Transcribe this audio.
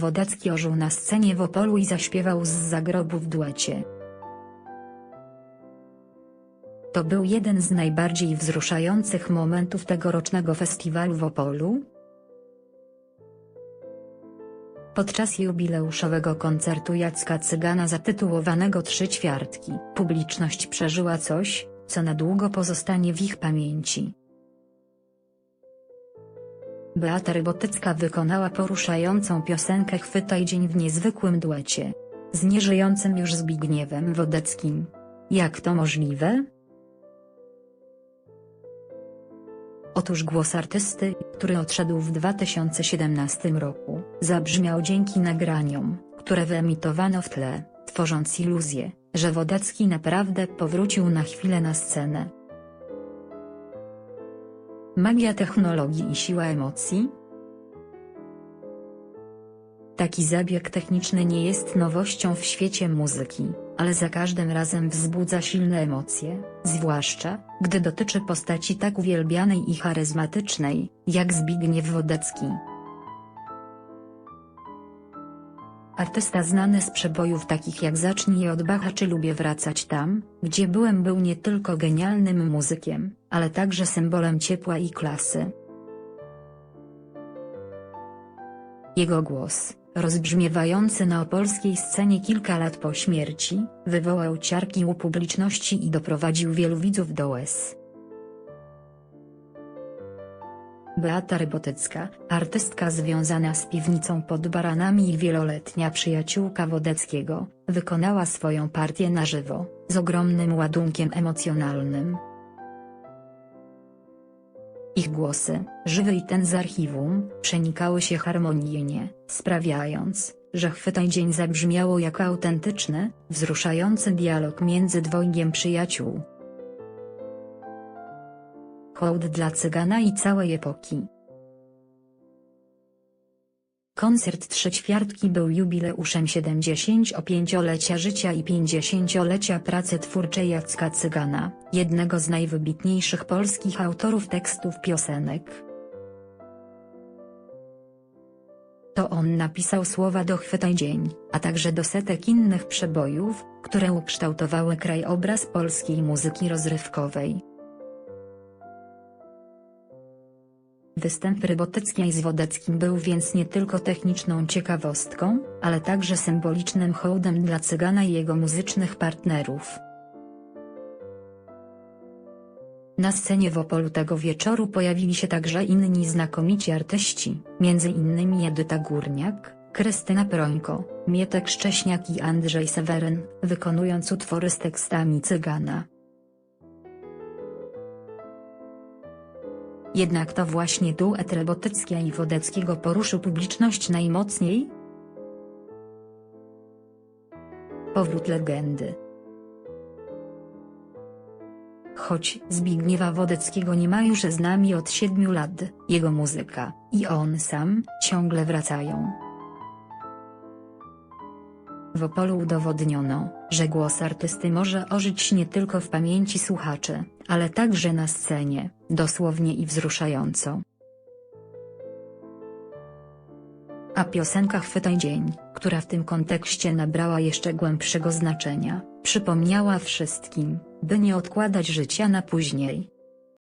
Wodecki ożył na scenie w Opolu i zaśpiewał z zagrobu w duecie. To był jeden z najbardziej wzruszających momentów tegorocznego festiwalu w Opolu. Podczas jubileuszowego koncertu Jacka Cygana zatytułowanego Trzy Ćwiartki, publiczność przeżyła coś, co na długo pozostanie w ich pamięci. Beata Rybotycka wykonała poruszającą piosenkę Chwytaj dzień w niezwykłym duecie. Z nieżyjącym już Zbigniewem Wodeckim. Jak to możliwe? Otóż głos artysty, który odszedł w 2017 roku, zabrzmiał dzięki nagraniom, które wyemitowano w tle, tworząc iluzję, że Wodecki naprawdę powrócił na chwilę na scenę. Magia technologii i siła emocji? Taki zabieg techniczny nie jest nowością w świecie muzyki, ale za każdym razem wzbudza silne emocje, zwłaszcza, gdy dotyczy postaci tak uwielbianej i charyzmatycznej, jak Zbigniew Wodecki. Artysta znany z przebojów takich jak Zacznij od Bacha czy Lubię wracać tam, gdzie byłem był nie tylko genialnym muzykiem, ale także symbolem ciepła i klasy. Jego głos, rozbrzmiewający na opolskiej scenie kilka lat po śmierci, wywołał ciarki u publiczności i doprowadził wielu widzów do łez. Beata Rybotycka, artystka związana z piwnicą pod Baranami i wieloletnia przyjaciółka Wodeckiego, wykonała swoją partię na żywo, z ogromnym ładunkiem emocjonalnym. Ich głosy, żywy i ten z archiwum, przenikały się harmonijnie, sprawiając, że Chwytaj dzień zabrzmiało jak autentyczny, wzruszający dialog między dwojgiem przyjaciół. Hołd dla Cygana i całej epoki. Koncert Trzy Ćwiartki był jubileuszem 75-lecia życia i 50-lecia pracy twórczej Jacka Cygana, jednego z najwybitniejszych polskich autorów tekstów piosenek. To on napisał słowa do Chwytaj Dzień, a także do setek innych przebojów, które ukształtowały krajobraz polskiej muzyki rozrywkowej. Występ Rybotyckiej z Wodeckim był więc nie tylko techniczną ciekawostką, ale także symbolicznym hołdem dla Cygana i jego muzycznych partnerów. Na scenie w Opolu tego wieczoru pojawili się także inni znakomici artyści, m.in. Edyta Górniak, Krystyna Prońko, Mietek Szcześniak i Andrzej Seweryn, wykonując utwory z tekstami Cygana. Jednak to właśnie duet Rybotyckia i Wodeckiego poruszył publiczność najmocniej? Powrót legendy Choć Zbigniewa Wodeckiego nie ma już z nami od siedmiu lat, jego muzyka, i on sam, ciągle wracają. W Opolu udowodniono, że głos artysty może ożyć nie tylko w pamięci słuchaczy, ale także na scenie, dosłownie i wzruszająco. A piosenka Chwytaj dzień, która w tym kontekście nabrała jeszcze głębszego znaczenia, przypomniała wszystkim, by nie odkładać życia na później.